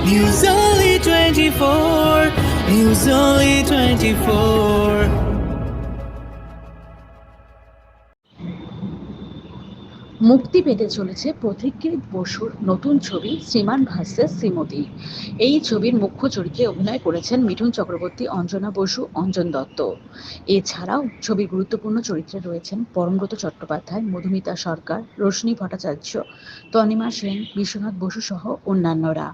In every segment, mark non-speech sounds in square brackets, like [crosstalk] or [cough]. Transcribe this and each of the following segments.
News Only 24. News Only 24. মুক্তি পেতে চলেছে পথিকৃত বসুর নতুন ছবি শ্রীমান ভার্সেস শ্রীমতী এই ছবির মুখ্য চরিত্রে অভিনয় করেছেন মিঠুন চক্রবর্তী, অঞ্জনা বসু, অঞ্জন দত্ত এছাড়াও ছবির গুরুত্বপূর্ণ চরিত্রে রয়েছেন পরমব্রত চট্টোপাধ্যায়, মধুমিতা সরকার, রোশনী ভট্টাচার্য, তনিমা সেন, বিশ্বনাথ বসু সহ অন্যান্যরা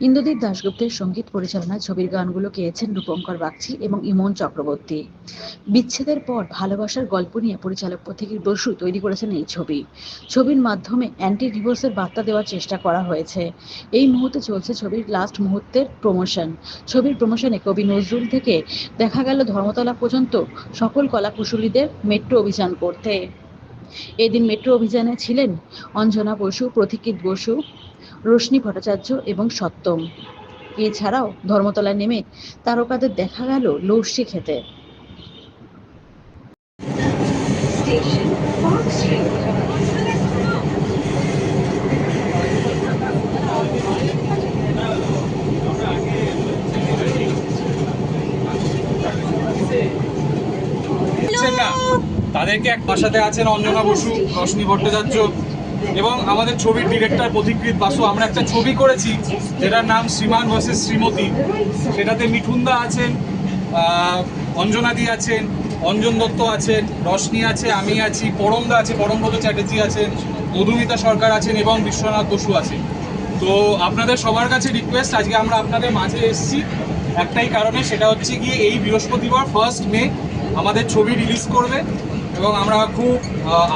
ইন্দ্রদীপ দাশগুপ্তের সংগীত পরিচালনায় ছবির গানগুলো গেয়েছেন রূপঙ্কর বাগচি এবং ইমন চক্রবর্তী। বিচ্ছেদের পর ভালোবাসার গল্প নিয়ে পরিচালক পথিকৃত বসু তৈরি করেছেন এই ছবি। ছবির মাধ্যমে অ্যান্টি ডিভোর্সের বার্তা দেওয়ার চেষ্টা করা হয়েছে। এই মুহূর্তে চলছে ছবির লাস্ট মুহূর্তের প্রমোশন ছবির প্রমোশনে কবি নজরুল থেকে দেখা গেল ধর্মতলা পর্যন্ত সকল কলাকুশলীদের মেট্রো অভিযান করতে। এদিন মেট্রো অভিযানে ছিলেন অঞ্জনা বসু, প্রতীকিত বসু রোশনী ভট্টাচার্য এবং সত্যম। এছাড়াও ধর্মতলায় নেমে তারকাদের দেখা গেল লস্যি খেতে। তাদেরকে এক বাসাতে আছেন অঞ্জনা বসু, রশ্মি ভট্টাচার্য। এবং আমাদের ছবির ডিরেক্টর পথিকৃত বাসু, আমরা একটা ছবি করেছি, যেটার নাম শ্রীমান ভার্সেস শ্রীমতী। সেটাতে মিঠুনদা আছেন অঞ্জনাদি আছেন, অঞ্জন দত্ত আছেন, রশ্মি আছে, আমি আছি, পরমদা আছে, পরমব্রত চ্যাটার্জি আছেন, মধুমিতা সরকার আছেন এবং বিশ্বনাথ বসু আছেন। তো আপনাদের সবার কাছে রিকোয়েস্ট আজকে আমরা আপনাদের মাঝে এসেছি। একটাই কারণে, সেটা হচ্ছে গিয়ে এই বৃহস্পতিবার ফার্স্ট মে আমাদের ছবি রিলিজ করবে। এবং আমরা খুব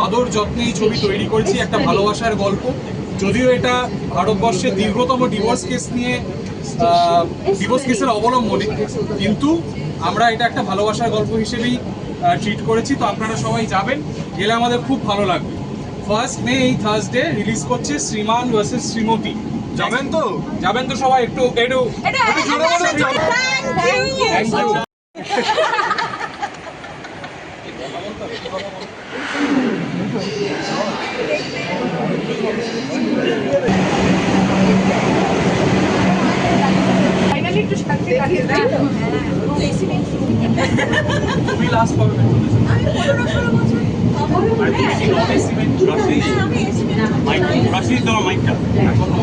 আদর যত্নে এই ছবি তৈরি করেছি একটা ভালোবাসার গল্প। যদিও এটা ভারতবর্ষের দীর্ঘতম ডিভোর্স কেস নিয়ে ডিভোর্স কেসের অবলম্বনে। কিন্তু আমরা এটা একটা ভালোবাসার গল্প হিসেবেই ট্রিট করেছি। তো আপনারা সবাই যাবেন গেলে আমাদের খুব ভালো লাগবে। ফার্স্ট মে এই থার্সডে রিলিজ করছে শ্রীমান ভার্সেস শ্রীমতী। যাবেন তো? যাবেন তো সবাই একটু একটু তুমি লাস্ট কবে রাশি তোমার মাইকটা এখন না।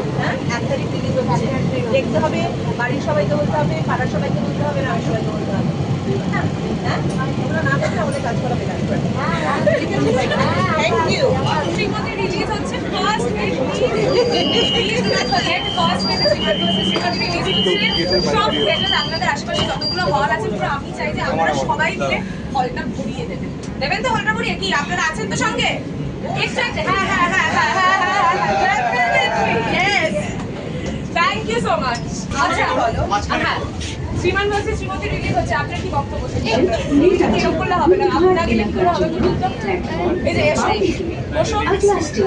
হ্যাঁ? এক তারিখ হচ্ছে। দেখতে হবে বাড়ির সবাইকে বলতে হবে পাড়ার সবাইকে বলতে হবে গ্রামের সবাইকে বলতে হবে হ্যাঁ হ্যাঁ না দেখলে আমাদের কাজ করা বেকার থ্যাংক ইউ শ্রীমতী রিলিজ হচ্ছে ফার্স্ট রিলিজ হচ্ছে ফার্স্ট মে শ্রীমতী রিলিজ হচ্ছে সব থিয়েটার আপনাদের আশেপাশে যতগুলো হল আছে পুরো আমি চাই যে আপনারা সবাই মিলে হলটা ভরিয়ে দেবেন দেবেন তো হলটা ভরিয়ে কি আপনারা আছেন তো সঙ্গে হ্যাঁ হ্যাঁ হ্যাঁ হ্যাঁ হ্যাঁ হ্যাঁ আচ্ছা আচ্ছা।,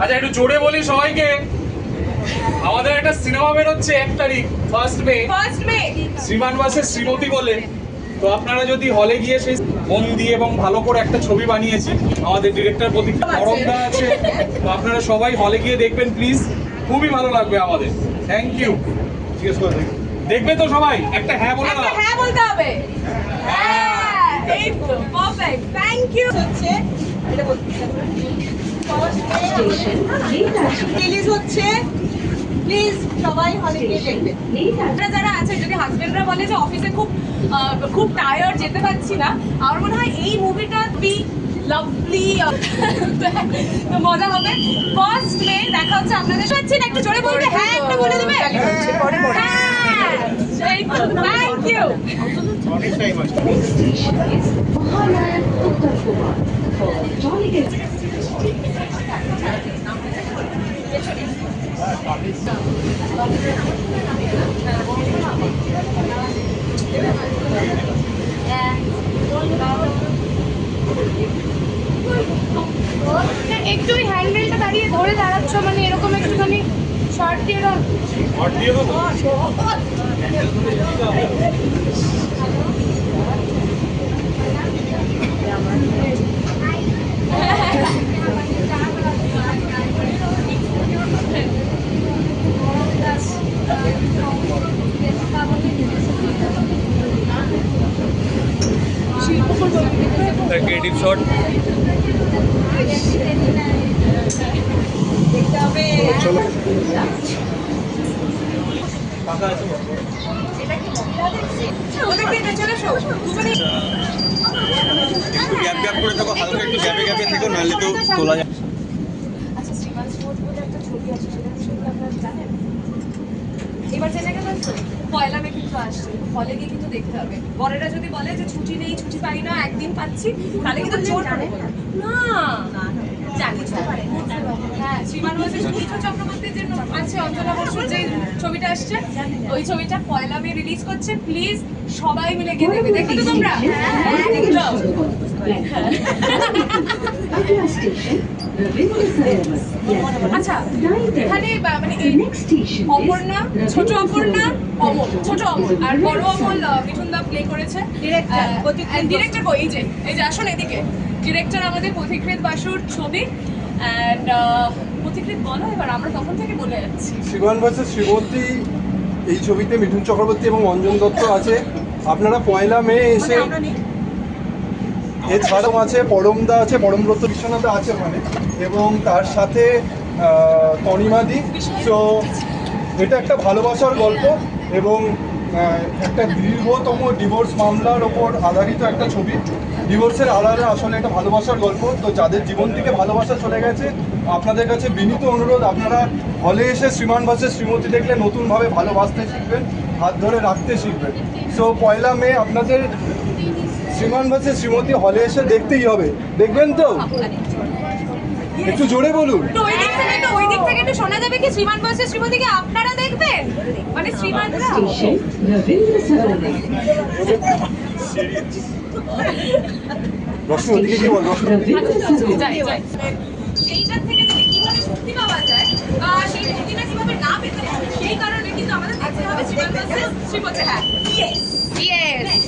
আচ্ছা একটু জোরে বলি সবাইকে। আমাদের একটা সিনেমা বেরোচ্ছে এক তারিখ ফার্স্ট মে ফার্স্ট মে শ্রীমান বাসের শ্রীমতী বলে। তো আপনারা যদি হলে গিয়ে সেই মন দিয়ে এবং ভালো করে একটা ছবি বানিয়েছি আমাদের ডিরেক্টর প্রতি পরমদা আছে তো আপনারা সবাই হলে গিয়ে দেখবেন প্লিজ খুবই ভালো লাগবে আমাদের। থ্যাংক ইউ জিজ্ঞেস করে দেখবে তো সবাই? একটা হ্যাঁ বলে একটা দাও। হ্যাঁ বলতে হবে। হ্যাঁ। এই তো পারফেক্ট থ্যাংক ইউ হচ্ছে এটা বলতে রিলিজ হচ্ছে প্লিজ সবাই হলে গিয়ে দেখবেন আপনারা যারা আছে যদি হাজবেন্ডরা বলে যে অফিসে খুব খুব টায়ার্ড যেতে পারছি না আমার মনে হয় এই মুভিটা বি লাভলি মজা হবে। ফার্স্ট মে দেখা হচ্ছে আপনাদের। পাচ্ছেন একটু জোরে বলবে? হ্যাঁ একটা বলে দেবে? হ্যাঁ সেই তো থ্যাংক ইউ Kumar. For একটু ওই হ্যান্ডেলটা দাঁড়িয়ে ধরে দাঁড়াচ্ছ মানে এরকম একটুখানি শর্ট দিয়ে দাও। আর দিয়ে দেবো ক্রিয়েটিভ শট গ্যাপ গ্যাপ করে থাকো হালকা একটু গ্যাপে গ্যাপে থেকো নাহলে তো তোলা যাবে আচ্ছা শ্রীমান স্পোর্টস বলে একটা ছবি আছে সেটা আপনারা জানেন? এবার জেনে গেলেন তো পয়লা মে কিন্তু আসছে হলে গিয়ে কিন্তু দেখতে হবে। বরেরা যদি বলে যে ছুটি নেই ছুটি পাই না একদিন পাচ্ছি তাহলে কিন্তু জোর করে না জানি হ্যাঁ শ্রীমান চক্রবর্তীর যে আছে অঞ্জনা বসুর যে ছবিটা আসছে ওই ছবিটা পয়লা মে রিলিজ করছে। প্লিজ সবাই মিলে গিয়ে দেখবে। দেখবে তো তোমরা? হ্যাঁ [laughs] [laughs] আচ্ছা এখানে মানে অপর্ণা ছোট অপর্ণা অমল ছোট অমল আর বড় অমল মিঠুন দা প্লে করেছে। এই যে এই যে আসুন এদিকে। ডিরেক্টর আমাদের পথিকৃত বাসুর ছবি অ্যান্ড পথিকৃত বলো এবার আমরা তখন থেকে বলে যাচ্ছি। শ্রীমান ভার্সেস শ্রীমতী এই ছবিতে মিঠুন চক্রবর্তী এবং অঞ্জন দত্ত আছে। আপনারা পয়লা মে এসে মানে এছাড়াও আছে, পরমদা আছে, পরমব্রত বিশ্বনাথ আছে ওখানে। এবং তার সাথে তনিমাদি সো এটা একটা ভালোবাসার গল্প এবং একটা দীর্ঘতম ডিভোর্স মামলার ওপর আধারিত একটা ছবি। ডিভোর্সের আড়ালে আসলে একটা ভালোবাসার গল্প। তো যাদের জীবন থেকে ভালোবাসা চলে গেছে, আপনাদের কাছে বিনীত অনুরোধ, আপনারা হলে এসে শ্রীমান ভাষে শ্রীমতী দেখলে নতুনভাবে ভালোবাসতে শিখবেন, হাত ধরে রাখতে শিখবেন। সো পয়লা মে আপনাদের শ্রীমান ভাষে শ্রীমতী হলে এসে দেখতেই হবে। দেখবেন তো? একটু জোরে বলুন। ওই দিক থেকে একটু ওই দিক থেকে একটু শোনা যাবে কি শ্রীমান বয়সে শ্রীমতীকে আপনারা দেখবেন? মানে শ্রীমানরা Station, Ravindra Sarovar. রশ্মি ওদিকে কি বল রশ্মি। Ravindra Sarovar. যাই, যাই। সেইটার থেকে যদি কীভাবে মুক্তি পাওয়া যায় সেই মুক্তিটা কীভাবে না পেতে সেই কারণে কিন্তু আমাদের দেখতে হবে শ্রীমান versus শ্রীমতী হ্যাঁ ইয়েস ইয়েস